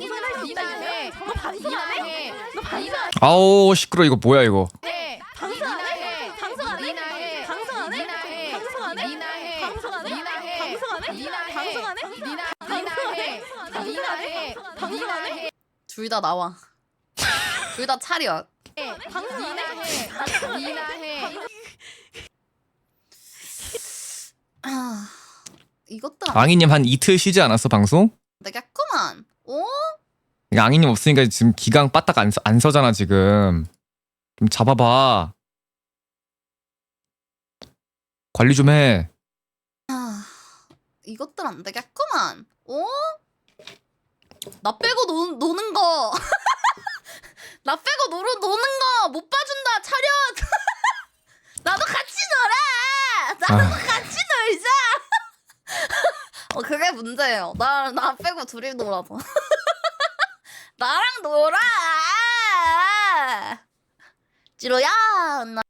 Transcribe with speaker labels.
Speaker 1: 수? 너? 너 방송하네?
Speaker 2: 아우 시끄러 이거 뭐야 이거
Speaker 1: 방송하네? 방송하네? 방송하네? 방송하네? 방송하네? 방송하네? 방송하네? 방송하네? 방송하네?
Speaker 3: 둘다 나와. 둘 다 차려. 아, 이것도 안
Speaker 2: 앙이님 한 이틀 쉬지 않았어 방송?
Speaker 3: 되겠구만. 오?
Speaker 2: 이거 앙이님 없으니까 지금 기강 빠딱 안, 서- 안 서잖아 지금 좀 잡아봐 관리 좀해
Speaker 3: 아, 이것들 안 되겠구만. 오? 나 빼고 노, 노는 거. 나 빼고 노, 노는 거 못 봐준다. 차렷. 나도 같이 놀아. 나도
Speaker 2: 아.
Speaker 3: 같이 놀자. 어 그게 문제예요. 나 나 빼고 둘이 놀아서. 나랑 놀아. 지로야. 나